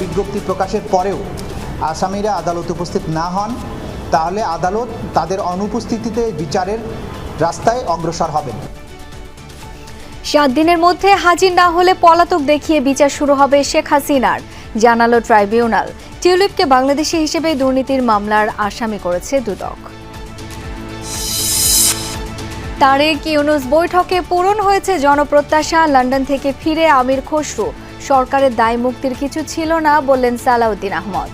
বিজ্ঞপ্তি প্রকাশের পরেও আসামিরা আদালতে উপস্থিত না হন, তাহলে আদালত তাদের অনুপস্থিতিতে বিচারের রাস্তায় অগ্রসর হবেন। সাত দিনের মধ্যে হাজির না হলে পলাতক দেখিয়ে বিচার শুরু হবে শেখ হাসিনার, জানালো ট্রাইব্যুনাল। টিউলিপকে বাংলাদেশি হিসেবে দুর্নীতির মামলার আসামি করেছে দুদক। তারেক ইউনুস বৈঠকে পূরণ হয়েছে জনপ্রত্যাশা, লন্ডন থেকে ফিরে আমির খসরু। সরকারের দায় মুক্তির কিছু ছিল না বললেন সালাউদ্দিন আহমদ।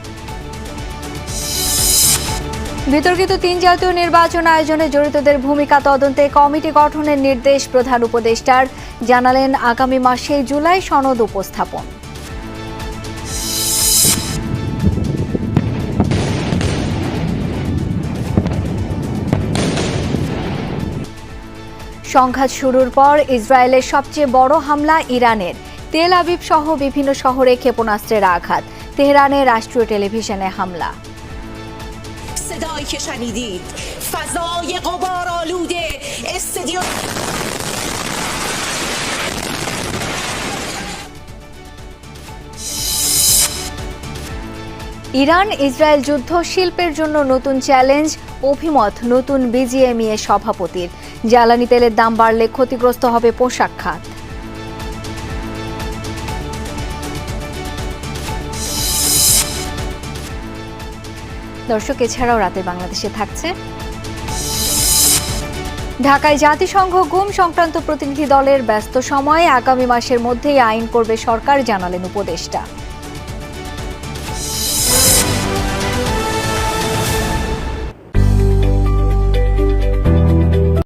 বিতর্কিত তিন জাতীয় নির্বাচন আয়োজনে জড়িতদের ভূমিকা তদন্তে কমিটি গঠনের নির্দেশ প্রধান উপদেষ্টার, জানালেন আগামী মাসে জুলাই সনদ উপস্থাপন। সংঘাত শুরুর পর ইসরায়েলের সবচেয়ে বড় হামলা ইরানের। তেল আবিব সহ বিভিন্ন শহরে ক্ষেপণাস্ত্রের আঘাত। তেহরানে রাষ্ট্রীয় টেলিভিশনে হামলা। ইরান ইসরায়েল যুদ্ধ শিল্পের জন্য নতুন চ্যালেঞ্জ অভিমত নতুন বিজিএমইএ সভাপতির। জ্বালানি তেলের দাম বাড়লে ক্ষতিগ্রস্ত হবে পোশাক খাত। দর্শক, এছাড়াও রাতে বাংলাদেশে থাকছে। ঢাকায় জাতিসংঘ গুম সংক্রান্ত প্রতিনিধি দলের ব্যস্ত সময়ে আগামী মাসের মধ্যেই আইন করবে সরকার, জানালেন উপদেষ্টা।